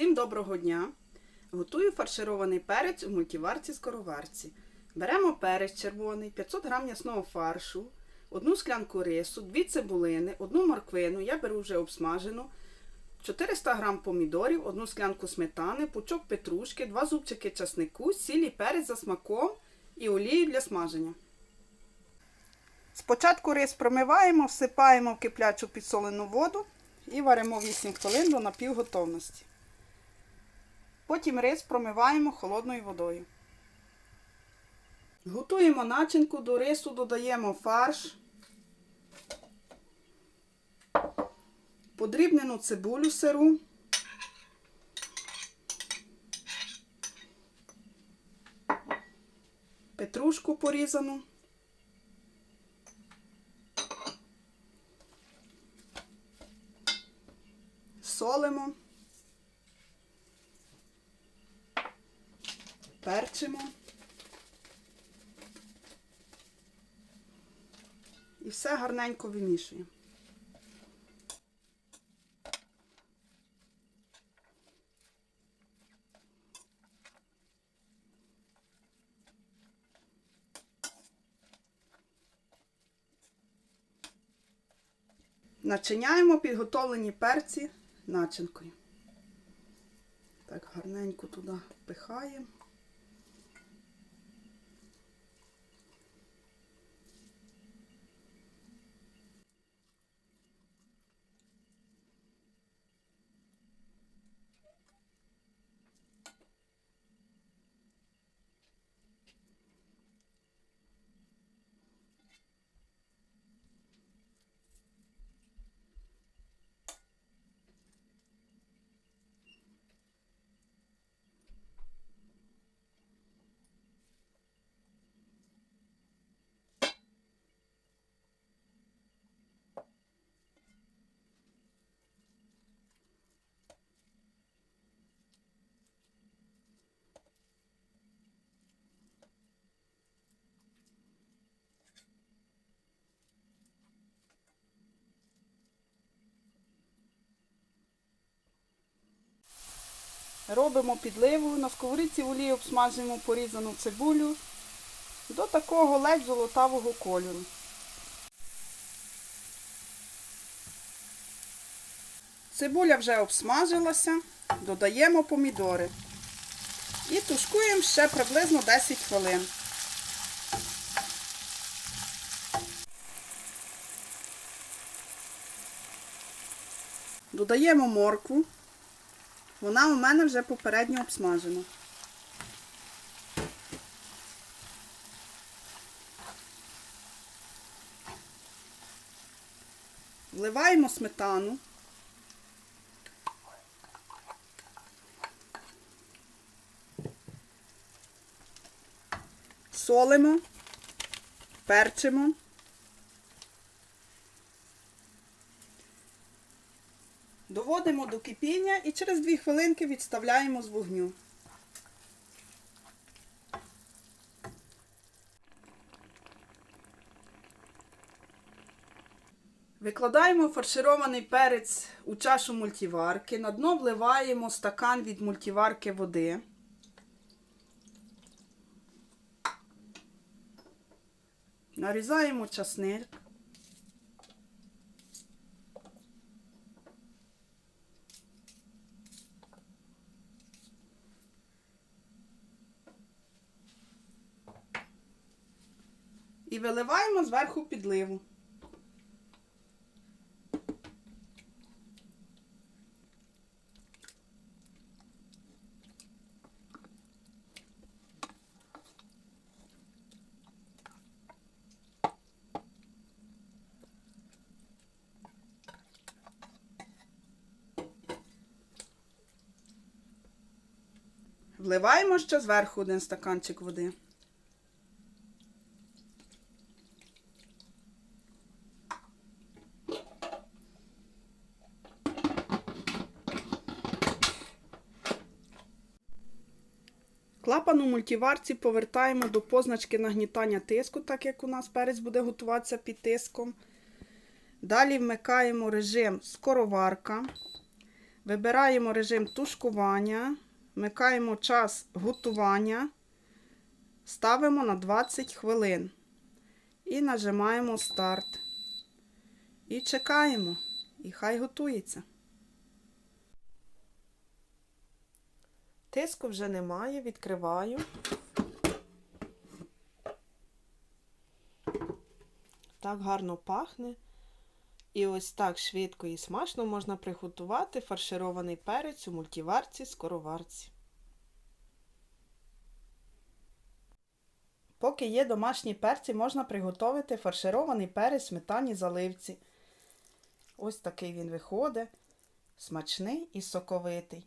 Всім доброго дня! Готую фарширований перець у мультиварці скороварці. Беремо перець червоний, 500 г м'ясного фаршу, одну склянку рису, дві цибулини, одну морквину, я беру вже обсмажену, 400 г помідорів, одну склянку сметани, пучок петрушки, два зубчики часнику, сіль і перець за смаком і олію для смаження. Спочатку рис промиваємо, всипаємо в киплячу підсолену воду і варимо 8 хвилин до напівготовності. Потім рис промиваємо холодною водою. Готуємо начинку до рису, додаємо фарш, подрібнену цибулю сиру, петрушку порізану. солимо, перчимо і все гарненько вимішуємо. Начиняємо підготовлені перці начинкою. Так, гарненько туди впихаємо. Робимо підливу, на сковорідці в олії обсмажуємо порізану цибулю до такого ледь золотавого кольору. Цибуля вже обсмажилася, додаємо помідори і тушкуємо ще приблизно 10 хвилин. Додаємо моркву. Вона у мене вже попередньо обсмажена. Вливаємо сметану. Солимо, перчимо. Доводимо до кипіння і через 2 хвилинки відставляємо з вогню. Викладаємо фарширований перець у чашу мультиварки. На дно вливаємо стакан від мультиварки води. Нарізаємо часник. І виливаємо зверху підливу. Вливаємо ще зверху один стаканчик води. Клапан у мультиварці повертаємо до позначки нагнітання тиску, так як у нас перець буде готуватися під тиском. Далі вмикаємо режим скороварка. Вибираємо режим тушкування, вмикаємо час готування, ставимо на 20 хвилин і нажимаємо старт. І чекаємо, і хай готується. Тиску вже немає, відкриваю. Так гарно пахне. І ось так швидко і смачно можна приготувати фарширований перець у мультиварці скороварці. Поки є домашні перці, можна приготувати фарширований перець в сметані заливці. Ось такий він виходить. Смачний і соковитий.